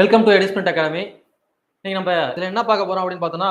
Welcome to எடிஸ்மெண்ட் academy நீங்க நம்ம இதுல என்ன பார்க்க போறோம் அப்படின்னு பார்த்தோம்னா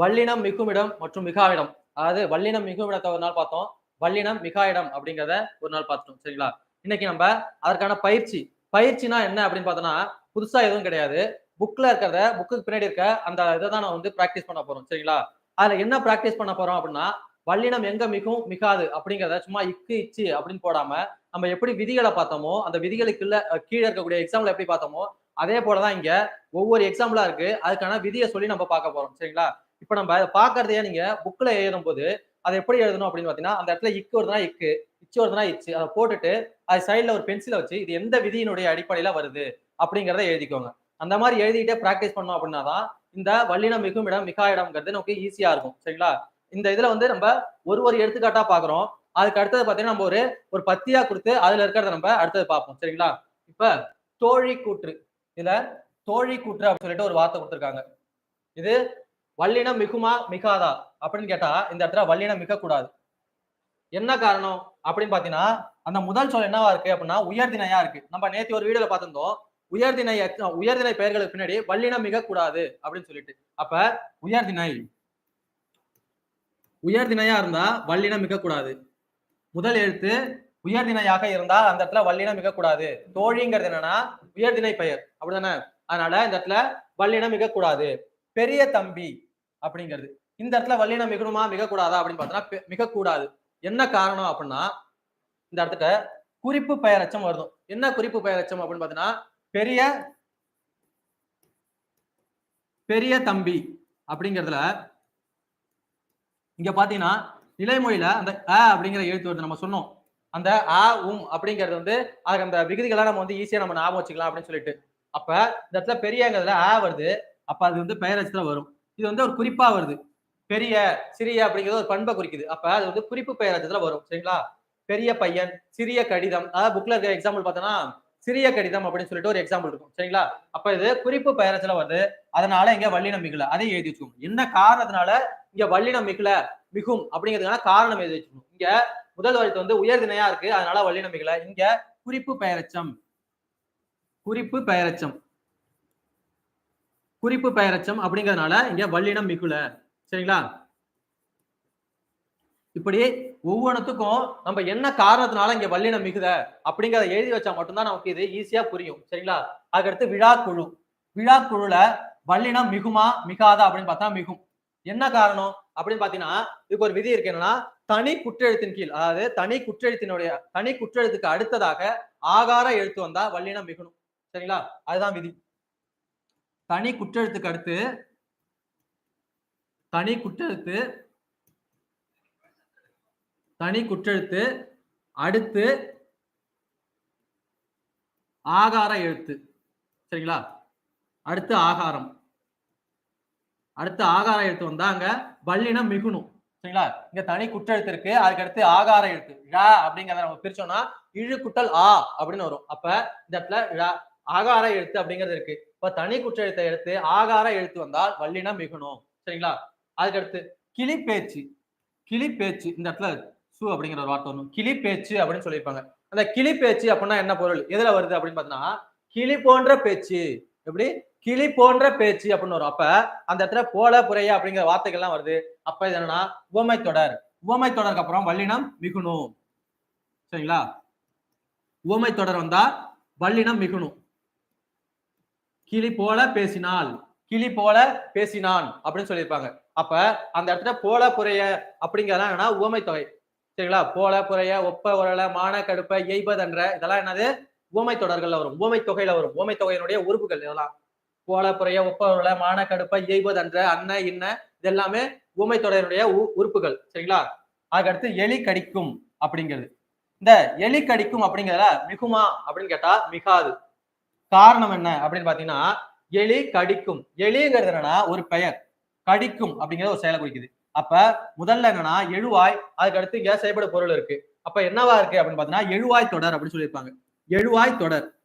வல்லினம் மிகுமிடம் மற்றும் மிகாவிடம். அதாவது வல்லினம் மிகுமிடத்தை ஒரு நாள் பார்த்தோம். வல்லினம் மிகாயிடம் அப்படிங்கிறத ஒரு நாள் பார்த்துட்டோம் சரிங்களா? இன்னைக்கு நம்ம அதற்கான பயிற்சி. பயிற்சினா என்ன அப்படின்னு பார்த்தோம்னா புதுசா எதுவும் கிடையாது. புக்ல இருக்கிறத புக்குக்கு பின்னாடி இருக்க அந்த இதை தான் நான் வந்து ப்ராக்டிஸ் பண்ண போறோம் சரிங்களா? அதுல என்ன ப்ராக்டிஸ் பண்ண போறோம் அப்படின்னா வல்லினம் எங்க மிகவும் மிகாது அப்படிங்கிறத சும்மா இக்கு இச்சு அப்படின்னு போடாம நம்ம எப்படி விதிகளை பார்த்தோமோ அந்த விதிகளுக்குள்ள கீழே இருக்கக்கூடிய எக்ஸாம்பிள் எப்படி பார்த்தோமோ அதே போலதான் இங்க ஒவ்வொரு எக்ஸாம்பிளா இருக்கு. அதுக்கான விதியை சொல்லி நம்ம பார்க்க போறோம். சரிங்களா? இப்ப நம்ம அதை பாக்குறதையே நீங்க புக்ல எழுதும் போது அதை எப்படி எழுதணும் அப்படின்னு பாத்தீங்கன்னா அந்த இடத்துல இக்கு வருதுன்னா இக்கு இச்சு வருதுன்னா இச்சு. அதை போட்டுட்டு அது சைட்ல ஒரு பென்சிலை வச்சு இது எந்த விதியினுடைய அடிப்படையில வருது அப்படிங்கிறத எழுதிக்கோங்க. அந்த மாதிரி எழுதிட்டே பிராக்டிஸ் பண்ணோம் அப்படின்னா தான் இந்த வல்லினம் மிகும் இடம் மிகா இடம்ங்கிறது நமக்கு ஈஸியா இருக்கும். சரிங்களா? இந்த இதுல வந்து நம்ம ஒரு ஒரு எடுத்துக்காட்டா பாக்குறோம் அதுக்கு அடுத்தது பாத்தீங்கன்னா நம்ம ஒரு ஒரு பத்தியா கொடுத்து அதுல இருக்கிறத நம்ம அடுத்தது பார்ப்போம். சரிங்களா? இப்ப தோழி கூற்று இதுல தோழி கூற்று அப்படின்னு சொல்லிட்டு ஒரு வார்த்தை கொடுத்துருக்காங்க. இது வல்லினம் மிகுமா மிகாதா அப்படின்னு கேட்டா இந்த இடத்துல வல்லினம் மிக கூடாது. என்ன காரணம் அப்படின்னு பாத்தீங்கன்னா அந்த முதல் சொல் என்னவா இருக்கு அப்படின்னா உயர்தினையா இருக்கு. நம்ம நேத்தி ஒரு வீடியோல பார்த்திருந்தோம். உயர்தினை உயர்தினை பெயர்களுக்கு பின்னாடி வல்லினம் மிக கூடாது அப்படின்னு சொல்லிட்டு. அப்ப உயர்தினை உயர்தினையா இருந்தா வல்லினம் மிக கூடாது. முதல் எழுத்து உயர்திணையாக இருந்தால் அந்த இடத்துல வல்லினம் மிகக்கூடாது. தோழிங்கிறது என்னன்னா உயர்திணை பெயர். அப்படிதானே அதனால இந்த இடத்துல வல்லினம் மிகக்கூடாது. பெரிய தம்பி அப்படிங்கிறது. இந்த இடத்துல வல்லினம் மிகணுமா மிகக்கூடாதா அப்படின்னு பார்த்தோம்னா மிகக்கூடாது. என்ன காரணம் அப்படின்னா இந்த இடத்துல குறிப்பு பெயரச்சம் வருதும் என்ன குறிப்பு பெயரச்சம் அப்படின்னு பார்த்தீங்கன்னா பெரிய பெரிய தம்பி அப்படிங்கிறதுல இங்க பாத்தீங்கன்னா நிலைமொழியில அந்த அ அப்படிங்கிற எழுத்து வருது. நம்ம சொன்னோம். அந்த ஆ உம் அப்படிங்கிறது வந்து அதுக்கு அந்த விகுதிகளை நம்ம வந்து ஈஸியா நம்ம ஞாபகம் வச்சுக்கலாம் அப்படின்னு சொல்லிட்டு. அப்ப இந்த இடத்துல பெரியங்கிறதுல ஆ வருது. அப்ப அது வந்து பெயரச்சத்துல வரும். இது வந்து ஒரு குறிப்பா வருது. பெரிய சிறிய அப்படிங்கிறது ஒரு பண்பை குறிக்குது. அப்ப அது வந்து குறிப்பு பெயரச்சத்துல வரும். சரிங்களா? பெரிய பையன் சிறிய கடிதம். அதாவது புக்ல இருக்கிற எக்ஸாம்பிள் பார்த்தோன்னா சிறிய கடிதம் அப்படின்னு சொல்லிட்டு ஒரு எக்ஸாம்பிள் இருக்கும். சரிங்களா? அப்ப இது குறிப்பு பெயரச்சல வருது. அதனால இங்க வல்லினம் மிகல அதை எழுதி வச்சுக்கணும் என்ன காரணத்தினால இங்க வல்லினம் மிகல மிகும் அப்படிங்கிறதுக்கான காரணம் எழுதி வச்சுக்கணும். இங்க முதல் எழுத்து வந்து உயர்திணையா இருக்கு. அதனால வள்ளி மிகல இங்க குறிப்பு பெயரச்சம். குறிப்பு பெயரச்சம். குறிப்பு பெயரச்சம் அப்படிங்கிறதுனால இங்க வல்லினம் மிகுல சரிங்களா? இப்படி ஒவ்வொன்றத்துக்கும் நம்ம என்ன காரணத்தினால இங்க வல்லினம் மிகுத அப்படிங்கிறத எழுதி வச்சா மட்டும்தான் நமக்கு இது ஈஸியா புரியும். சரிங்களா? அதுக்கடுத்து விழாக்குழு விழாக்குழுல வல்லினம் மிகுமா மிகாதா அப்படின்னு பார்த்தா மிகும். என்ன காரணம் அப்படின்னு பாத்தீங்கன்னா இதுக்கு ஒரு விதி இருக்கு. என்னன்னா தனி குற்றெழுத்தின் கீழ் அதாவது தனி குற்றெழுத்தினுடைய தனி குற்றெழுத்துக்கு அடுத்ததாக ஆகார எழுத்து வந்தா வல்லினம் மிகணும். சரிங்களா? அதுதான் விதி. தனி குற்றெழுத்துக்கு அடுத்து தனி குற்றெழுத்து தனி குற்றெழுத்து அடுத்து ஆகார எழுத்து. சரிங்களா? அடுத்து ஆகாரம். அடுத்து ஆகார எழுத்து வந்தா அங்க வல்லினம் மிகுணும். சரிங்களா இங்க தனி குற்றெழுத்து இருக்கு. அதுக்கடுத்து ஆகார எழுத்து. ழ அப்படிங்கறத நம்ம பிரிச்சோம்னா இழு குட்டல் ஆ அப்படின்னு வரும். அப்ப இந்த இடத்துல ழ ஆகார எழுத்து அப்படிங்கிறது இருக்கு. இப்ப தனி குற்றெழுத்தை எடுத்து ஆகார எழுத்து வந்தால் வல்லினம் மிகுணும் சரிங்களா? அதுக்கடுத்து கிளி பேச்சு. கிளி பேச்சு. இந்த இடத்துல சு அப்படிங்கிற ஒரு வார்த்தை வரும் கிளி பேச்சு அப்படின்னு சொல்லியிருப்பாங்க. அந்த கிளி பேச்சு அப்படின்னா என்ன பொருள்? எதுல வருது அப்படின்னு பார்த்தீங்கன்னா கிளி போன்ற பேச்சு. எப்படி? கிளி போன்ற பேச்சு அப்படின்னு வரும். அப்ப அந்த இடத்துல போல புறைய அப்படிங்கிற வார்த்தைகள்லாம் வருது. அப்ப இது என்னன்னா உவமை தொடர். உவமை தொடருக்கு அப்புறம் வல்லினம் மிகுணும் சரிங்களா? உவமை தொடர் வந்தா வல்லினம் மிகுணும் கிளி போல பேசினால். கிளி போல பேசினான் அப்படின்னு சொல்லியிருப்பாங்க. அப்ப அந்த இடத்துல போல புறைய அப்படிங்கிறதெல்லாம் என்னன்னா உவமை தொகை. சரிங்களா? போல புறைய ஒப்ப உரல மான கடுப்ப எய்பதன்ற இதெல்லாம் என்னது? உவமை தொடர்கள்ல வரும். உவமை தொகையில வரும். உவமை தொகையினுடைய உறுப்புகள் இதெல்லாம். கோலப்புறைய ஒப்பவர்கள ஒப்ப உரல மான கடுப்ப அன்ன இன்ன இது எல்லாமே உவமை தொடரினுடைய உ- உறுப்புகள். சரிங்களா? அதுக்கடுத்து எலி கடிக்கும் அப்படிங்கிறது. இந்த எலி கடிக்கும் அப்படிங்கிறத மிகுமா அப்படின்னு கேட்டா மிகாது. காரணம் என்ன அப்படின்னு பாத்தீங்கன்னா எலி கடிக்கும். எலிங்கிறது என்னன்னா ஒரு பெயர். கடிக்கும் அப்படிங்கிறது ஒரு செயலை குறிக்குது. அப்ப முதல்ல என்னன்னா எழுவாய் அதுக்கு அடுத்து இங்க செயல்பட பொருள் இருக்கு. அப்ப என்னவா இருக்கு அப்படின்னு பாத்தீங்கன்னா எழுவாய் தொடர் அப்படின்னு சொல்லியிருப்பாங்க. எழுவாய் தொடர்.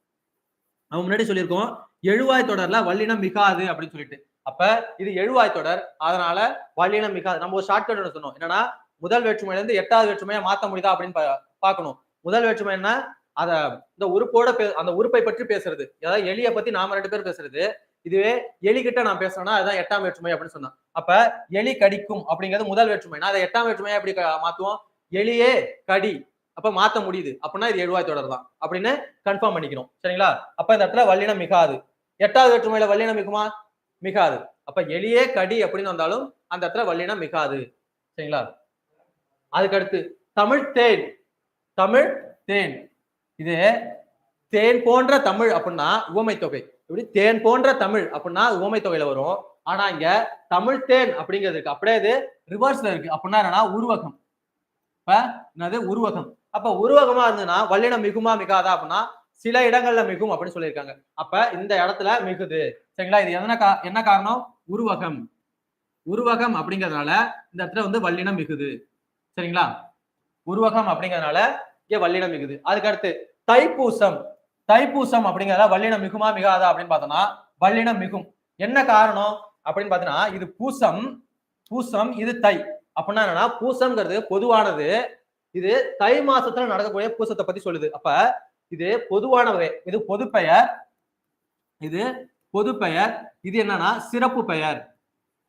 நம்ம முன்னாடி சொல்லியிருக்கோம் எழுவாய் தொடர்ல வல்லினம் மிகாது அப்படின்னு சொல்லிட்டு. அப்ப இது எழுவாய் தொடர். அதனால வல்லினம் மிகாது. நம்ம ஒரு ஷார்ட்கட் ஒன்று சொன்னோம். என்னன்னா முதல் வேற்றுமையில இருந்து எட்டாவது வேற்றுமையை மாத்த முடியுதா அப்படின்னு பா- பார்க்கணும். முதல் வேற்றுமை என்ன? அத இந்த உறுப்போட அந்த உறுப்பை பற்றி பேசுறது. அதாவது எலியை பத்தி நாம ரெண்டு பேர் பேசுறது. இதுவே எலிகிட்ட நான் பேசுறேன்னா அதுதான் எட்டாம் வேற்றுமை அப்படின்னு சொன்னேன். அப்ப எலி கடிக்கும் அப்படிங்கிறது முதல் வேற்றுமை. நான் அதை எட்டாம் வேற்றுமையா எப்படி மாத்துவோம்? எலியே கடி. அப்ப மாத்த முடியுது. அப்படின்னா இது எழுவாய் தொடர் தான். அப்படின்னு கன்ஃபார்ம் பண்ணிக்கிறோம் சரிங்களா? அப்ப இந்த இடத்துல வல்லினம் மிகாது. எட்டாவது வேற்றுமையில வல்லினம் மிகுமா? மிகாது. அப்ப எலியே கடி அப்படின்னு வந்தாலும் அந்த இடத்துல வல்லினம் மிகாது. சரிங்களா? அதுக்கடுத்து தமிழ் தேன். தமிழ் தேன். இது தேன் போன்ற தமிழ் அப்படின்னா உவமை தொகை. இப்படி தேன் போன்ற தமிழ் அப்படின்னா உவமை தொகையில வரும். ஆனா இங்க தமிழ் தேன் அப்படிங்கிறது இருக்கு. அப்படியே இது ரிவர்ஸ்ல இருக்கு. அப்படின்னா என்னன்னா உருவகம். இப்ப என்னது? உருவகம். அப்ப உருவகமா இருந்ததுன்னா வல்லினம் மிகுமா மிகாதா அப்படின்னா சில இடங்கள்ல மிகும் அப்படின்னு சொல்லியிருக்காங்க. அப்ப இந்த இடத்துல மிகுது. சரிங்களா? இது என்ன கா என்ன காரணம்? உருவகம். உருவகம் அப்படிங்கிறதுனால இந்த இடத்துல வந்து வல்லினம் மிகுது. சரிங்களா? உருவகம் அப்படிங்கிறதுனால இங்க வல்லினம் மிகுது. அதுக்கு அடுத்து தைப்பூசம். தைப்பூசம் அப்படிங்கிறதுல வல்லினம் மிகுமா மிகாதா அப்படின்னு பார்த்தோம்னா வல்லினம் மிகும். என்ன காரணம்? அப்படின்னு பார்த்தோன்னா இது பூசம். பூசம் இது தை. அப்படின்னா என்னன்னா பூசம்ங்கிறது பொதுவானது. இது தை மாசத்துல நடக்கக்கூடிய பூசத்தை பத்தி சொல்லுது. அப்ப இது பொதுவான வகை. இது பொது பெயர். இது பொது பெயர். இது என்னன்னா சிறப்பு பெயர்.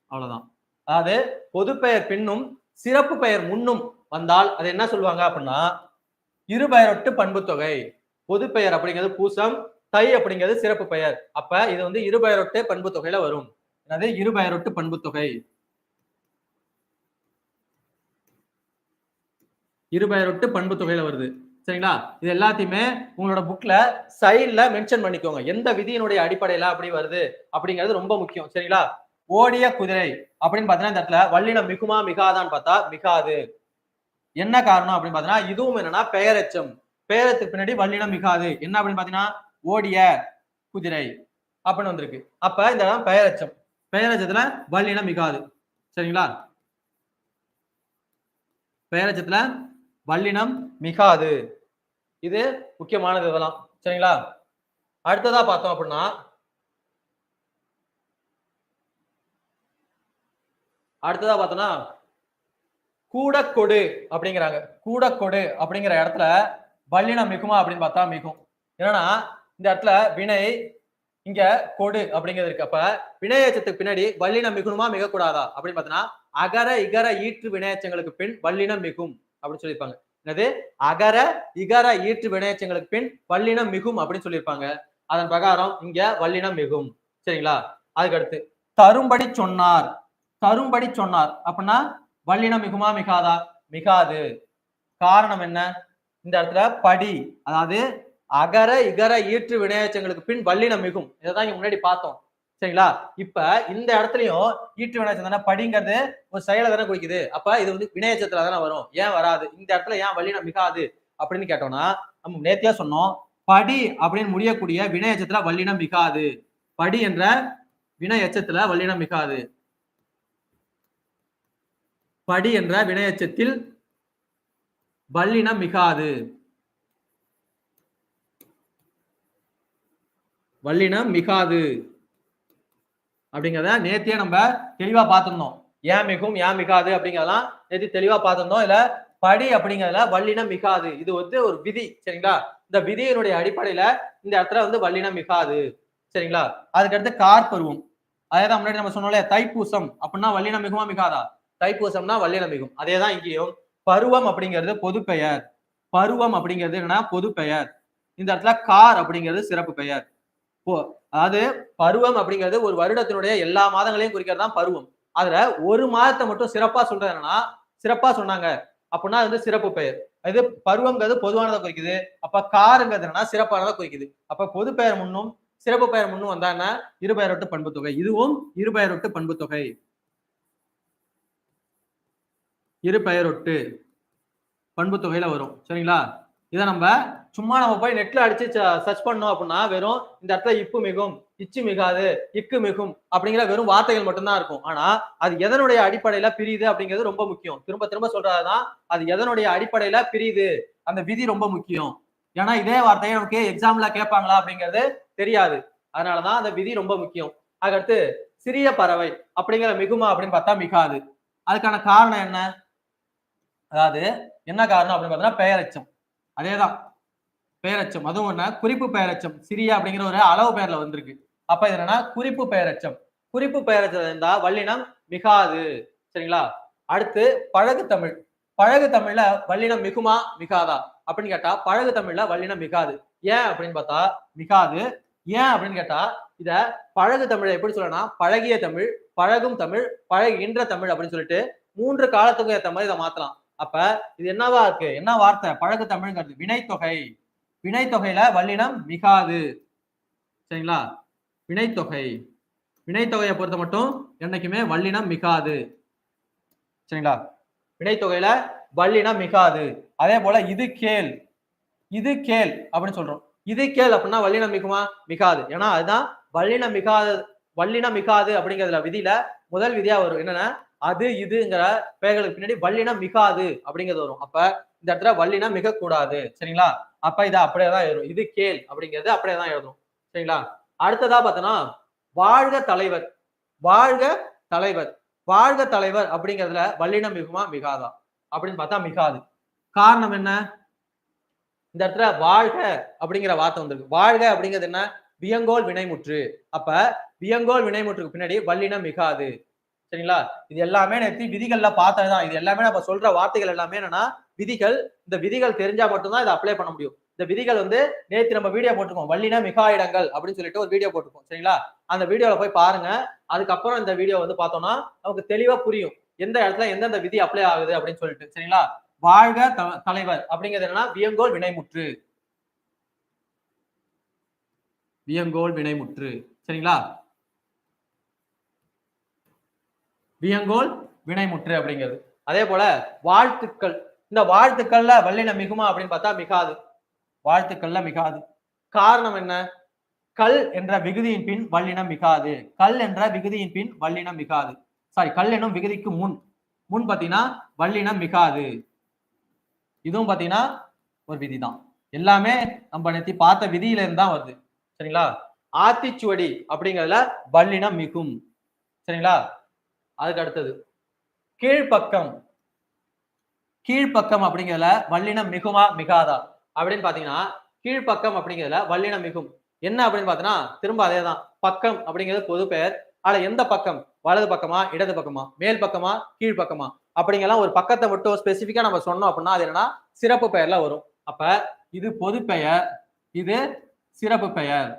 அவ்வளவுதான். அதாவது பொது பெயர் பின்னும் சிறப்பு பெயர் முன்னும் வந்தால் அது என்ன சொல்லுவாங்க அப்படின்னா இருபெயரொட்டு பண்பு தொகை. பொது பெயர் அப்படிங்கிறது பூசம் தை அப்படிங்கிறது சிறப்பு பெயர். அப்ப இது வந்து இருபெயரொட்டு பண்பு தொகையில வரும். என்னது? இருபெயரொட்டு பண்பு தொகை. இருபெயரொட்டு பண்பு தொகையில வருது. சரிங்களா? இது எல்லாத்தையுமே உங்களோட புக்ல சைட்ல மென்ஷன் பண்ணிக்கோங்க. எந்த விதியினுடைய அடிப்படையில அப்படி வருது அப்படிங்கிறது ரொம்ப முக்கியம். சரிங்களா? ஓடிய குதிரை அப்படின்னு பாத்தீங்கன்னா இந்த இடத்துல வல்லினம் மிகுமா மிகாதான்னு பார்த்தா மிகாது. என்ன காரணம் அப்படின்னு பாத்தீங்கன்னா இதுவும் என்னன்னா பெயரச்சம். பெயரத்துக்கு பின்னாடி வல்லினம் மிகாது. என்ன அப்படின்னு பாத்தீங்கன்னா ஓடிய குதிரை அப்படின்னு வந்திருக்கு. அப்ப இந்த இடம் பெயரச்சம். பெயரச்சத்துல வல்லினம் மிகாது. சரிங்களா? பெயரச்சத்துல வல்லினம் மிகாது. இது முக்கியமானது இதெல்லாம். சரிங்களா? அடுத்ததா பார்த்தோம் அப்படின்னா அடுத்ததா பார்த்தோம்னா கூடக்கொடு அப்படிங்கிறாங்க. கூடக்கொடு அப்படிங்கிற இடத்துல வல்லினம் மிகுமா அப்படின்னு பார்த்தா மிகும். என்னன்னா இந்த இடத்துல வினை இங்க கொடு அப்படிங்கிறது இருக்கு. அப்ப வினையச்சத்துக்கு பின்னாடி வல்லினம் மிகுமா மிகக்கூடாதா அப்படின்னு பார்த்தோன்னா அகர இகர ஈற்று வினையச்சங்களுக்கு பின் வல்லினம் மிகும். அப்படின்னு சொல்லியிருப்பாங்க. என்னது? அகர இகர ஈற்று வினையச்சங்களுக்கு பின் வல்லினம் மிகும் அப்படின்னு சொல்லியிருப்பாங்க. அதன் பிரகாரம் இங்க வல்லினம் மிகும். சரிங்களா? அதுக்கு அடுத்து தரும்படி சொன்னார். தரும்படி சொன்னார். அப்படின்னா வல்லினம் மிகுமா மிகாதா? மிகாது. காரணம் என்ன? இந்த இடத்துல படி அதாவது அகர இகர ஈற்று வினையச்சங்களுக்கு பின் வல்லினம் மிகும். இதைதான் இங்க முன்னாடி பார்த்தோம். சரிங்களா? இப்ப இந்த இடத்துலயும் ஈற்று வினையச்சம் தானே படிங்கிறது ஒரு செயலை தானே குறிக்குது. அப்ப இது வந்து வினையச்சத்துல தானே வரும். ஏன் வராது? இந்த இடத்துல ஏன் வல்லினம் மிகாது? அப்படின்னு கேட்டோம்னா நம்ம நேத்தியா சொன்னோம் படி அப்படின்னு முடியக்கூடிய வினையச்சத்துல வல்லினம் மிகாது. படி என்ற வினை எச்சத்துல வல்லினம் மிகாது. படி என்ற வினையச்சத்தில் வல்லினம் மிகாது. வல்லினம் மிகாது. அப்படிங்கிறத நேத்தியே நம்ம தெளிவா பார்த்திருந்தோம். ஏன் மிகும் ஏன் மிகாது அப்படிங்கிறதெல்லாம் நேற்று தெளிவா பார்த்திருந்தோம். இல்ல படி அப்படிங்கிறதுல வல்லினம் மிகாது. இது வந்து ஒரு விதி சரிங்களா? இந்த விதியினுடைய அடிப்படையில இந்த இடத்துல வந்து வல்லினம் மிகாது சரிங்களா? அதுக்கடுத்து கார் பருவம் அதேதான் முன்னாடி நம்ம சொன்னோம்ல தைப்பூசம். அப்படின்னா வல்லினம் மிகுமா மிகாதா? தைப்பூசம்னா வல்லினம் மிகும். அதேதான் இங்கேயும். பருவம் அப்படிங்கிறது பொது பெயர். பருவம் அப்படிங்கிறது என்னன்னா பொது பெயர். இந்த இடத்துல கார் அப்படிங்கிறது சிறப்பு பெயர். அதாவது பருவம் அப்படிங்கிறது ஒரு வருடத்தினுடைய எல்லா மாதங்களையும் குறிக்கிறது தான் பருவம். அதுல ஒரு மாதத்தை மட்டும் சிறப்பா சொல்றது என்னன்னா சிறப்பா சொன்னாங்க அப்படின்னா அது வந்து சிறப்பு பெயர். இது பருவங்கிறது பொதுவானதை குறிக்குது. அப்ப காருங்கிறது என்னன்னா சிறப்பானதை குறிக்குது. அப்ப பொது பெயர் முன்னும் சிறப்பு பெயர் முன்னும் வந்தா என்ன? இருபெயரொட்டு பண்பு தொகை. இதுவும் இருபெயரொட்டு பண்பு தொகை. இருபெயரொட்டு பண்பு தொகையில வரும். சரிங்களா? இதை நம்ம சும்மா நம்ம போய் நெட்ல அடிச்சு சர்ச் பண்ணோம் அப்படின்னா வெறும் இந்த இடத்துல இப்பு மிகும் இச்சு மிகாது இக்கு மிகும் அப்படிங்கிற வெறும் வார்த்தைகள் மட்டும்தான் இருக்கும். ஆனா அது எதனுடைய அடிப்படையில பிரியுது அப்படிங்கிறது ரொம்ப முக்கியம். திரும்ப திரும்ப சொல்றதுதான் அது எதனுடைய அடிப்படையில பிரியுது அந்த விதி ரொம்ப முக்கியம். ஏன்னா இதே வார்த்தையை நமக்கு எக்ஸாம்ல கேட்பாங்களா அப்படிங்கிறது தெரியாது. அதனாலதான் அந்த விதி ரொம்ப முக்கியம். அதுக்கடுத்து சிறிய பறவை அப்படிங்கிற மிகுமா அப்படின்னு பார்த்தா மிகாது. அதுக்கான காரணம் என்ன? அதாவது என்ன காரணம் அப்படின்னு பார்த்தீங்கன்னா பெயரெச்சம். அதேதான். பெயரச்சம் அதுவும் என்ன குறிப்பு பெயரச்சம் சிறிய அப்படிங்கிற ஒரு அளவு பெயர்ல வந்திருக்கு. அப்ப இது என்னன்னா குறிப்பு பெயரச்சம் குறிப்பு பெயரச்சம் இருந்தா வல்லினம் மிகாது. சரிங்களா? அடுத்து பழகு தமிழ். பழகு தமிழ்ல வல்லினம் மிகுமா மிகாதா? அப்படின்னு கேட்டா பழகு தமிழ்ல வல்லினம் மிகாது. ஏன் அப்படின்னு பார்த்தா மிகாது. ஏன் அப்படின்னு கேட்டா இத பழகு தமிழை எப்படி சொல்லணும்னா பழகிய தமிழ் பழகும் தமிழ் பழகின்ற தமிழ் அப்படின்னு சொல்லிட்டு மூன்று காலத்துக்கு ஏத்த மாதிரி இதை மாத்தலாம். அப்ப இது என்னவா இருக்கு? என்ன வார்த்தை? பழக்க தமிழ்ங்கிறது வினைத்தொகை. வினைத்தொகையில வல்லினம் மிகாது. சரிங்களா? வினைத்தொகை. வினைத்தொகையை பொறுத்த மட்டும் என்னைக்குமே வல்லினம் மிகாது. சரிங்களா? வினைத்தொகையில வல்லினம் மிகாது. அதே போல இது கேள். இது கேள் அப்படின்னு சொல்றோம். இது கேள் அப்படின்னா வல்லினம் மிகுமா மிகாது. ஏன்னா அதுதான் வல்லினம் மிகாது வல்லினம் மிகாது அப்படிங்கிறதுல விதியில முதல் விதியா வரும். என்னன்னா அது இதுங்கிற பெயர்களுக்கு பின்னாடி வல்லினம் மிகாது அப்படிங்கிறது வரும். அப்ப இந்த இடத்துல வல்லினம் மிக கூடாது சரிங்களா? அப்ப இதை அப்படியே தான் எழுதும் இது கேள் அப்படிங்கிறது அப்படியே தான் எழுதும் சரிங்களா? அடுத்ததா பார்த்தோன்னா வாழ்க தலைவர். வாழ்க தலைவர். வாழ்க தலைவர் அப்படிங்கிறதுல வல்லினம் மிகுமா மிகாதா? அப்படின்னு பார்த்தா மிகாது. காரணம் என்ன? இந்த இடத்துல வாழ்க அப்படிங்கிற வார்த்தை வந்திருக்கு. வாழ்க அப்படிங்கிறது என்ன? வியங்கோல் வினைமுற்று. அப்ப வியங்கோல் வினைமுற்றுக்கு பின்னாடி வல்லினம் மிகாது. சரிங்களா? இது எல்லாமே நேற்று விதிகள்ல பார்த்ததுதான் இது எல்லாமே நம்ம சொல்ற வார்த்தைகள் எல்லாமே என்னன்னா விதிகள் இந்த விதிகள் தெரிஞ்சா மட்டும்தான் இதை அப்ளை பண்ண முடியும். இந்த விதிகள் வந்து நேற்று நம்ம வீடியோ போட்டிருக்கோம். வள்ளினா மிகா இடங்கள் அப்படின்னு சொல்லிட்டு ஒரு வீடியோ போட்டிருக்கோம். சரிங்களா? அந்த வீடியோல போய் பாருங்க. அதுக்கப்புறம் இந்த வீடியோ வந்து பார்த்தோம்னா நமக்கு தெளிவா புரியும். எந்த இடத்துல எந்தெந்த விதி அப்ளை ஆகுது அப்படின்னு சொல்லிட்டு. சரிங்களா? வாழ்க த- தலைவர் அப்படிங்கிறது என்னன்னா வியங்கோல் வினைமுற்று. வியங்கோல் வினைமுற்று. சரிங்களா? வியங்கோல் வினைமுற்று அப்படிங்கிறது. அதே போல வாழ்த்துக்கள். இந்த வாழ்த்துக்கள்ல வல்லின மிகுமா அப்படின்னு பார்த்தா மிகாது. வாழ்த்துக்கள்ல மிகாது. காரணம் என்ன? கல் என்ற விகுதியின் பின் வல்லினம் மிகாது. கல் என்ற விகுதியின் பின் வல்லினம் மிகாது. சாரி கல் எனும் விகுதிக்கு முன். முன் பாத்தீங்கன்னா வல்லினம் மிகாது. இதுவும் பாத்தீங்கன்னா ஒரு விதி தான் எல்லாமே நம்ம நேத்தி பார்த்த விதியில இருந்து தான் வருது. சரிங்களா? ஆத்திச்சுவடி அப்படிங்கிறதுல வல்லினம் மிகும். சரிங்களா? அதுக்கு அடுத்தது கீழ்ப்பக்கம். கீழ்ப்பக்கம் அப்படிங்கிறதுல வல்லினம் மிகுமா மிகாதா? அப்படின்னு பாத்தீங்கன்னா கீழ்ப்பக்கம் அப்படிங்கிறதுல வல்லினம் மிகும். என்ன அப்படின்னு பார்த்தீங்கன்னா திரும்ப அதே தான் பக்கம் அப்படிங்கிறது பொது பெயர். ஆனா எந்த பக்கம்? வலது பக்கமா இடது பக்கமா மேல் பக்கமா கீழ் பக்கமா? அப்படிங்கலாம் ஒரு பக்கத்தை மட்டும் ஸ்பெசிஃபிக்கா நம்ம சொன்னோம் அப்படின்னா அது என்னன்னா சிறப்பு பெயர்ல வரும். அப்ப இது பொது பெயர். இது சிறப்பு பெயர்.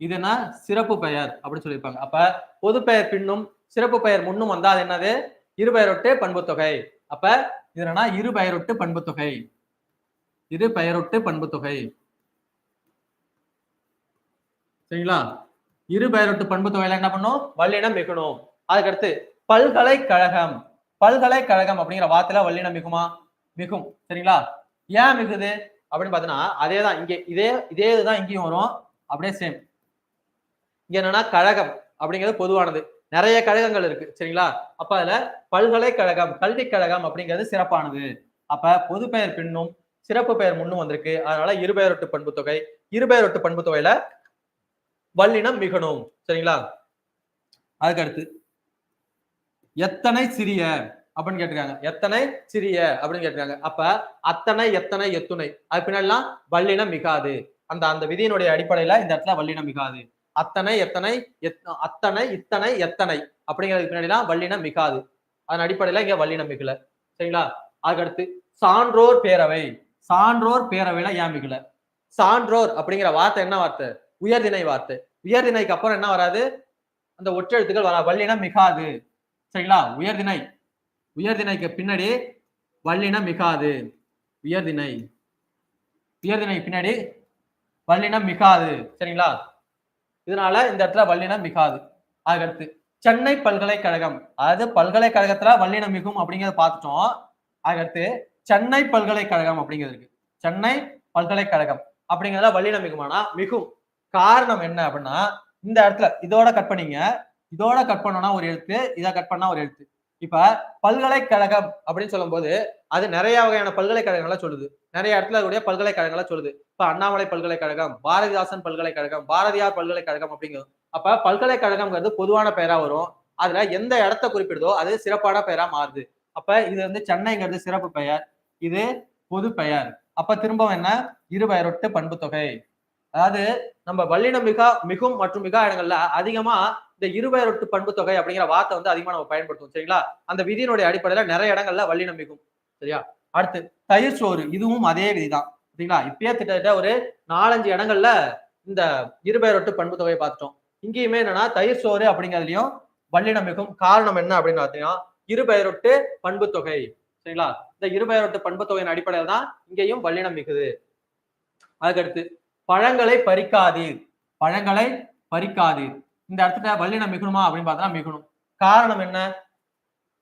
இது என்ன? சிறப்பு பெயர் அப்படின்னு சொல்லியிருப்பாங்க. அப்ப பொது பெயர் பின்னும் சிறப்பு பெயர் முன்னும் வந்தா அது என்னது? இருபெயரொட்டு பண்புத்தொகை. அப்ப இது என்னன்னா இரு பெயரொட்டு பண்புத்தொகை. இது பெயரொட்டு பண்புத்தொகை. சரிங்களா? இரு பெயரொட்டு பண்புத்தொகையில என்ன பண்ணும்? வல்லினம் மிகணும். அதுக்கடுத்து பல்கலைக்கழகம். பல்கலைக்கழகம் அப்படிங்கிற வார்த்தையில வல்லினம் மிகுமா? மிகும். சரிங்களா? ஏன் மிகுது? அப்படின்னு பார்த்தோன்னா அதே தான் இங்கே இதே இதே இதுதான் இங்கேயும் வரும். அப்படியே சேம் இங்க என்னன்னா கழகம் அப்படிங்கிறது பொதுவானது. நிறைய கழகங்கள் இருக்கு சரிங்களா? அப்ப அதுல பல்கலைக்கழகம் கல்விக்கழகம் அப்படிங்கிறது சிறப்பானது. அப்ப பொது பெயர் பின்னும் சிறப்பு பெயர் முன்னும் வந்திருக்கு. அதனால இருபெயரொட்டு பண்பு தொகை இருபெயரொட்டு பண்பு தொகையில வல்லினம் மிகணும் சரிங்களா? அதுக்கு அடுத்து எத்தனை சிறிய அப்படின்னு கேட்டிருக்காங்க. எத்தனை சிறிய அப்படின்னு கேட்டிருக்காங்க. அப்ப அத்தனை எத்தனை எத்துணை. அது பின்னாடிலாம் வல்லினம் மிகாது. அந்த அந்த விதியினுடைய அடிப்படையில இந்த இடத்துல வல்லினம் மிகாது. அத்தனை எத்தனை எத்- அத்தனை இத்தனை எத்தனை அப்படிங்கிறதுக்கு பின்னாடிலாம் வல்லினம் மிகாது. அதன் அடிப்படையில இங்க வல்லினம் மிகல. சரிங்களா? அதுக்கடுத்து சான்றோர் பேரவை. சான்றோர் பேரவையில ஏன் மிகல? சான்றோர் அப்படிங்கிற வார்த்தை என்ன வார்த்தை? உயர்திணை வார்த்தை. உயர்திணைக்கு அப்புறம் என்ன வராது? அந்த ஒற்றெழுத்துக்கள் வரா வல்லினம் மிகாது. சரிங்களா? உயர்திணை. உயர்திணைக்கு பின்னாடி வல்லினம் மிகாது. உயர்திணை. உயர்திணைக்கு பின்னாடி வல்லினம் மிகாது. சரிங்களா? இதனால இந்த இடத்துல வல்லினம் மிகாது. அதுக்கடுத்து சென்னை பல்கலைக்கழகம். அதாவது பல்கலைக்கழகத்துல வல்லினம் மிகும் அப்படிங்கறத பார்த்துட்டோம். அதுக்கடுத்து சென்னை பல்கலைக்கழகம் அப்படிங்கிறது இருக்கு. சென்னை பல்கலைக்கழகம் அப்படிங்கிறதுல வல்லினம் மிகுமானா? மிகும். காரணம் என்ன அப்படின்னா இந்த இடத்துல இதோட கட் பண்ணீங்க. இதோட கட் பண்ணோம்னா ஒரு எழுத்து இதை கட் பண்ணா ஒரு எழுத்து. இப்ப பல்கலைக்கழகம் அப்படின்னு சொல்லும்போது அது நிறைய வகையான பல்கலைக்கழகங்களை சொல்லுது. நிறைய இடத்துல இருக்கக்கூடிய பல்கலைக்கழகங்களா சொல்லுது. இப்ப அண்ணாமலை பல்கலைக்கழகம் பாரதிதாசன் பல்கலைக்கழகம் பாரதியார் பல்கலைக்கழகம் அப்படிங்கிறது அப்ப பல்கலைக்கழகம்ங்கிறது பொதுவான பெயரா வரும். அதுல எந்த இடத்த குறிப்பிடுதோ அது சிறப்பான பெயரா மாறுது. அப்ப இது வந்து சென்னைங்கிறது சிறப்பு பெயர் இது பொது பெயர். அப்ப திரும்பவும் என்ன? இருபெயரொட்டு பண்பு தொகை. அதாவது நம்ம வல்லினம் மிகா மிகும் மற்றும் மிகா இடங்கள்ல அதிகமா இந்த இருபெயரொட்டு பண்பு தொகை அப்படிங்கிற வார்த்தை வந்து அதிகமா நம்ம பயன்படுத்துவோம் சரிங்களா? அந்த விதியினுடைய அடிப்படையில நிறைய இடங்கள்ல வல்லினம் மிகும் சரியா? அடுத்து தயிர் சோறு இதுவும் அதே விதிதான் சரிங்களா? இப்பயே கிட்டத்தட்ட ஒரு நாலஞ்சு இடங்கள்ல இந்த இருபெயரொட்டு பண்பு தொகையை பார்த்துட்டோம். இங்கேயுமே என்னன்னா தயிர் சோறு அப்படிங்கிறதுலயும் வல்லினம் மிகும் காரணம் என்ன அப்படின்னு பார்த்தீங்கன்னா இருபெயரொட்டு பண்பு தொகை சரிங்களா? இந்த இருபெயரொட்டு பண்பு தொகையின் அடிப்படையில் தான் இங்கேயும் வல்லினம் மிகுது. அதுக்கடுத்து பழங்களை பறிக்காதீர். பழங்களை பறிக்காதீர். இந்த இடத்துல வல்லினம் மிகணுமா அப்படின்னு பார்த்தா மிகணும். காரணம் என்ன?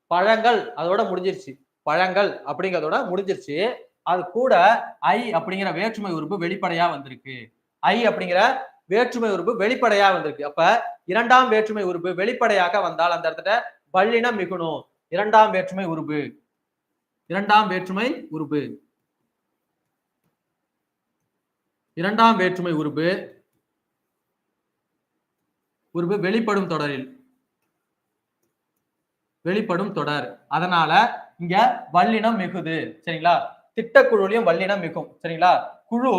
பழங்கள் அதோட முடிஞ்சிருச்சு. பழங்கள் அப்படிங்கிறதோட முடிஞ்சிருச்சு. அது கூட ஐ அப்படிங்கிற வேற்றுமை உறுப்பு வெளிப்படையா வந்திருக்கு. ஐ அப்படிங்கிற வேற்றுமை உறுப்பு வெளிப்படையா வந்திருக்கு. அப்ப இரண்டாம் வேற்றுமை உறுப்பு வெளிப்படையாக வந்தால் அந்த இடத்துல வல்லினம் மிகுணும். இரண்டாம் வேற்றுமை உறுப்பு. இரண்டாம் வேற்றுமை உறுப்பு. இரண்டாம் வேற்றுமை உறுப்பு. உறுப்பு வெளிப்படும் தொடரில். வெளிப்படும் தொடர். அதனால இங்க வல்லினம் மிகுது. சரிங்களா? திட்டக்குழுலையும் வல்லினம் மிகும். சரிங்களா? குழு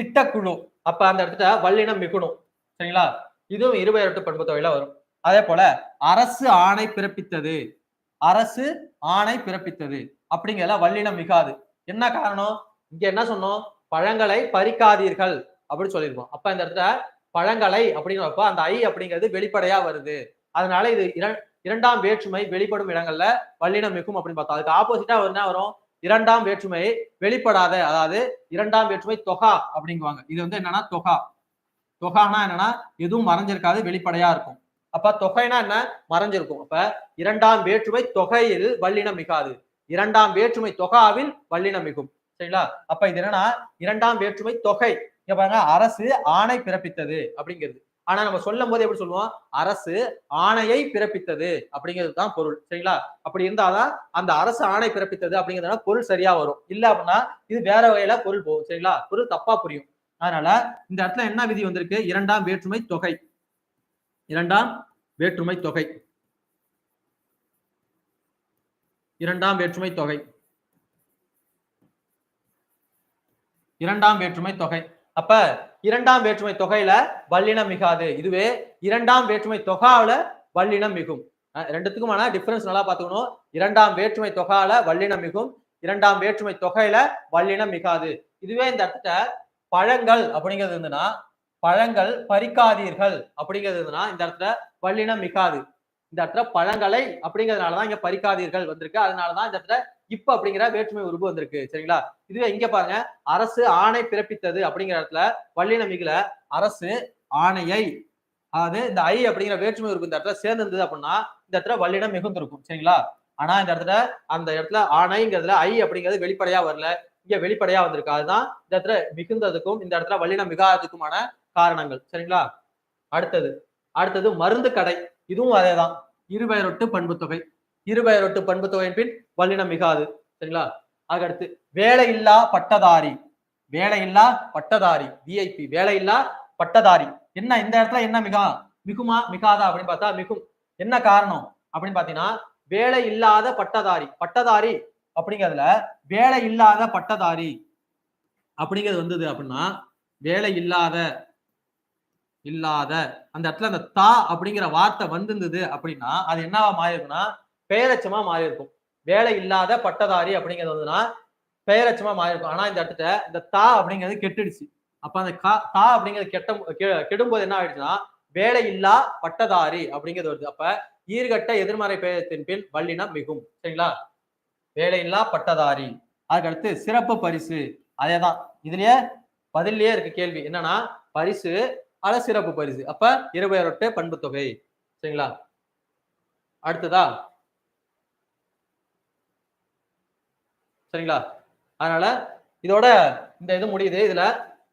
திட்டக்குழு. அப்ப அந்த இடத்துல வல்லினம் மிகுணும் சரிங்களா? இதுவும் இருபெயரட்டு பண்பு தொகையில வரும். அதே போல அரசு ஆணை பிறப்பித்தது. அரசு ஆணை பிறப்பித்தது. அப்படிங்கிற வல்லினம் மிகாது. என்ன காரணம்? இங்க என்ன சொன்னோம்? பழங்களை பறிக்காதீர்கள் அப்படின்னு சொல்லியிருக்கோம். அப்ப இந்த இடத்துல பழங்களை அப்படிங்கிறப்ப அந்த ஐ அப்படிங்கிறது வெளிப்படையா வருது. அதனால இது இரண்டாம் வேற்றுமை வெளிப்படும் இடங்கள்ல வல்லினம் மிகும் அப்படின்னு பார்த்தோம். அதுக்கு ஆப்போசிட்டா என்ன வரும்? இரண்டாம் வேற்றுமை வெளிப்படாத அதாவது இரண்டாம் வேற்றுமை தொகா அப்படிங்குவாங்க. இது வந்து என்னன்னா தொகா. தொகானா என்னன்னா எதுவும் மறைஞ்சிருக்காது வெளிப்படையா இருக்கும். அப்ப தொகைனா என்ன? மறைஞ்சிருக்கும். அப்ப இரண்டாம் வேற்றுமை தொகையில் வல்லினம் மிகாது. இரண்டாம் வேற்றுமை தொகாவில் வல்லினம் மிகும். சரிங்களா அப்ப இது என்னன்னா இரண்டாம் வேற்றுமை தொகை. இங்க பாருங்க அரசு ஆணை பிறப்பித்தது அப்படிங்கிறது. ஆனா நம்ம சொல்லும் போது எப்படி சொல்லுவோம்? அரசு ஆணையை பிறப்பித்தது அப்படிங்கிறது தான் பொருள். சரிங்களா? அப்படி இருந்தாதான் அந்த அரசு ஆணை பிறப்பித்தது அப்படிங்கிறதுனால பொருள் சரியா வரும். இல்ல அப்படின்னா இது வேற வகையில பொருள் போகும். சரிங்களா? பொருள் தப்பா புரியும். அதனால இந்த இடத்துல என்ன விதி வந்திருக்கு? இரண்டாம் வேற்றுமை தொகை. இரண்டாம் வேற்றுமை தொகை. இரண்டாம் வேற்றுமை தொகை. இரண்டாம் வேற்றுமை தொகை. அப்ப இரண்டாம் வேற்றுமை தொகையில வல்லினம் மிகாது. இதுவே இரண்டாம் வேற்றுமை தொகால வல்லினம் மிகும். ரெண்டுத்துக்குமான டிஃபரன்ஸ் நல்லா பாத்துக்கணும் இரண்டாம் வேற்றுமை தொகால வல்லினம் மிகும். இரண்டாம் வேற்றுமை தொகையில வல்லினம் மிகாது. இதுவே இந்த இடத்துல பழங்கள் அப்படிங்கிறது இருந்துன்னா பழங்கள் பறிக்காதீர்கள் அப்படிங்கிறது இருந்துன்னா இந்த இடத்துல வல்லினம் மிகாது. இந்த இடத்துல பழங்களை அப்படிங்கிறதுனாலதான் இங்க பறிக்காதீர்கள் வந்திருக்கு. அதனாலதான் இந்த இடத்துல இப்ப அப்படிங்கிற வேற்றுமை உருவு வந்திருக்கு. சரிங்களா? இதுவே இங்க பாருங்க. அரசு ஆணை பிறப்பித்தது அப்படிங்கிற இடத்துல வல்லின மிகுல அரசு ஆணையை அதாவது இந்த ஐ அப்படிங்கிற வேற்றுமை உறுப்பு இந்த இடத்துல சேர்ந்திருந்தது அப்படின்னா இந்த இடத்துல வள்ளிடம் மிகுந்திருக்கும் சரிங்களா? ஆனா இந்த இடத்துல அந்த இடத்துல ஆணைங்கிறதுல ஐ அப்படிங்கிறது வெளிப்படையா வரல. இங்க வெளிப்படையா வந்திருக்கு. அதுதான் இந்த இடத்துல மிகுந்ததுக்கும் இந்த இடத்துல வல்லினம் மிகாததுக்குமான காரணங்கள். சரிங்களா? அடுத்தது அடுத்தது மருந்து கடை. இதுவும் அதேதான். இருபெயரொட்டு பண்பு தொகை. இருபெயரொட்டு பண்பு தொகையின் பின் வல்லினம் மிகாது. சரிங்களா? அதுக்கடுத்து வேலையில்லா பட்டதாரி. வேலையில்லா பட்டதாரி. விஐபி வேலையில்லா பட்டதாரி. என்ன இந்த இடத்துல என்ன மிகா? மிகுமா மிகாதா அப்படின்னு பார்த்தா மிகும். என்ன காரணம்? அப்படின்னு பாத்தீங்கன்னா வேலை இல்லாத பட்டதாரி. பட்டதாரி அப்படிங்கிறதுல வேலை இல்லாத பட்டதாரி அப்படிங்கிறது வந்தது அப்படின்னா வேலை இல்லாத இல்லாத அந்த இடத்துல அந்த தா அப்படிங்கிற வார்த்தை வந்திருந்தது அப்படின்னா அது என்னவா மாறிருக்குன்னா பெயரச்சமா மாறி இருக்கும் வேலை இல்லாத பட்டதாரி அப்படிங்கிறது வந்துன்னா பெயரச்சமா மாறி இருக்கும் ஆனா இந்த இடத்துல இந்த தா அப்படிங்கிறது கெட்டுடுச்சு. அப்ப அந்த கா தா அப்படிங்கிறது கெட்ட கெ- கெடும்போது என்ன ஆயிடுச்சுன்னா வேலை இல்லா பட்டதாரி அப்படிங்கிறது வருது. அப்ப ஈர்கட்ட எதிர்மறை பெயரத்தின் பின் வல்லினம் மிகும். சரிங்களா? வேலையில்லா பட்டதாரி. அதுக்கடுத்து சிறப்பு பரிசு. அதேதான். இதுலயே பதிலே இருக்கு கேள்வி. என்னன்னா பரிசு அல சிறப்பு பரிசு. அப்ப இருபது பண்பு தொகை. சரிங்களா? அடுத்ததா சரிங்களா? அதனால இதோட இந்த இது முடியுது. இதுல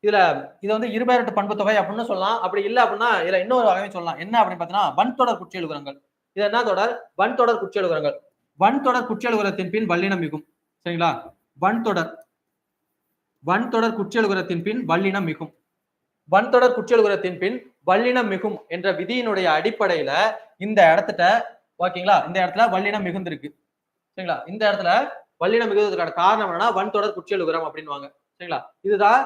இதுல இது வந்து இருபெயரொட்டு பண்பு தொகை அப்படின்னு சொல்லலாம். அப்படி இல்லை அப்படின்னா இதுல இன்னொரு வகையும் சொல்லலாம். என்ன அப்படின்னு பார்த்தீங்கன்னா வன்தொடர் குற்றியலுகரங்கள் இது என்ன தொடர்? வன்தொடர் குற்றியலுகரங்கள் வன்தொடர் குற்றியலுகரத்தின் பின் வல்லினம் மிகும். சரிங்களா? வன்தொடர் வன்தொடர் குற்றியலுகரத்தின் பின் வல்லினம் மிகும். வன்தொடர் குற்றியலுகரத்தின் பின் வல்லினம் மிகும் என்ற விதியினுடைய அடிப்படையில இந்த இடத்துட்ட ஓகேங்களா? இந்த இடத்துல வல்லினம் மிகுந்திருக்கு. சரிங்களா? இந்த இடத்துல வல்லினம் மிகுவதற்கான காரணம் என்னன்னா வன் தொடர் குற்றியலுகிறோம் அப்படின்னுவாங்க. சரிங்களா? இதுதான்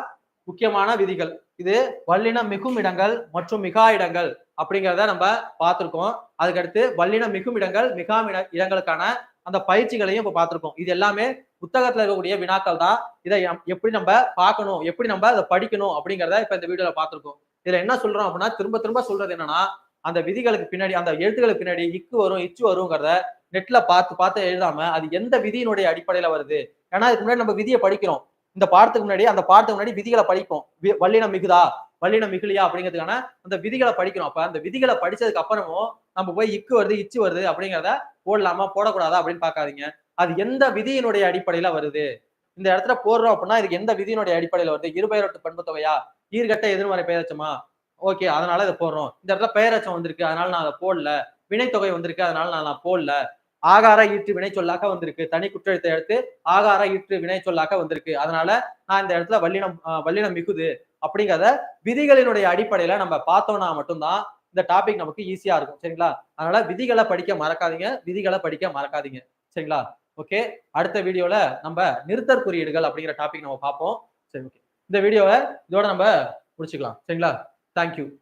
முக்கியமான விதிகள். இது வல்லினம் மிகும் இடங்கள் மற்றும் மிகா இடங்கள் அப்படிங்கிறத நம்ம பார்த்திருக்கோம். அதுக்கடுத்து வல்லினம் மிகும் இடங்கள் மிகா இடங்களுக்கான அந்த பயிற்சிகளையும் இப்போ பார்த்திருக்கோம். இது எல்லாமே புத்தகத்துல இருக்கக்கூடிய வினாக்கள் தான். இதை எப்படி நம்ம பார்க்கணும் எப்படி நம்ம அதை படிக்கணும் அப்படிங்கிறத இப்போ இந்த வீடியோல பார்த்திருக்கோம். இதுல என்ன சொல்றோம் அப்படின்னா திரும்ப திரும்ப சொல்றது என்னன்னா அந்த விதிகளுக்கு பின்னாடி அந்த எழுத்துக்களுக்கு பின்னாடி இக்கு வரும் இச்சு வருங்கிறத நெட்ல பார்த்து பார்த்து எழுதாம அது எந்த விதியினுடைய அடிப்படையில வருது? ஏன்னா இதுக்கு முன்னாடி நம்ம விதியை படிக்கிறோம். இந்த பாடத்துக்கு முன்னாடி அந்த பாடத்துக்கு முன்னாடி விதிகளை படிப்போம். வி- வல்லினம் மிகுதா? வல்லினம் மிகுலியா? அப்படிங்கிறதுக்கான அந்த விதிகளை படிக்கிறோம். அப்ப அந்த விதிகளை படிச்சதுக்கு அப்புறமும் நம்ம போய் இக்கு வருது இச்சு வருது அப்படிங்கிறத போடலாமா? போடக்கூடாதா? அப்படின்னு பார்க்காதீங்க. அது எந்த விதியினுடைய அடிப்படையில வருது? இந்த இடத்துல போடுறோம் அப்படின்னா இதுக்கு எந்த விதியினுடைய அடிப்படையில வருது? இருபெயரொட்டு பண்பு தொகையா? ஈர்கட்ட எதிர்மறை பெயரச்சமா ஓகே அதனால இதை போடுறோம். இந்த இடத்துல பெயரச்சம் வந்திருக்கு அதனால நான் அதை போடல. வினைத்தொகை வந்திருக்கு அதனால நான் நான் போடல. ஆகார ஈற்று வினை சொல்லாக்க வந்திருக்கு. தனி குற்றத்தை எடுத்து ஆகார ஈற்று வினை சொல்லாக்க வந்திருக்கு. அதனால நான் இந்த இடத்துல வல்லினம் வல்லினம் மிகுது அப்படிங்கிறத விதிகளினுடைய அடிப்படையில நம்ம பார்த்தோம்னா மட்டும்தான் இந்த டாபிக் நமக்கு ஈஸியா இருக்கும். சரிங்களா? அதனால விதிகளை படிக்க மறக்காதீங்க. விதிகளை படிக்க மறக்காதீங்க. சரிங்களா? ஓகே அடுத்த வீடியோல நம்ம நிறுத்தற் குறியீடுகள் அப்படிங்கிற டாபிக் நம்ம பார்ப்போம். சரி ஓகே. இந்த வீடியோவை இதோட நம்ம முடிச்சுக்கலாம். சரிங்களா? Thank you.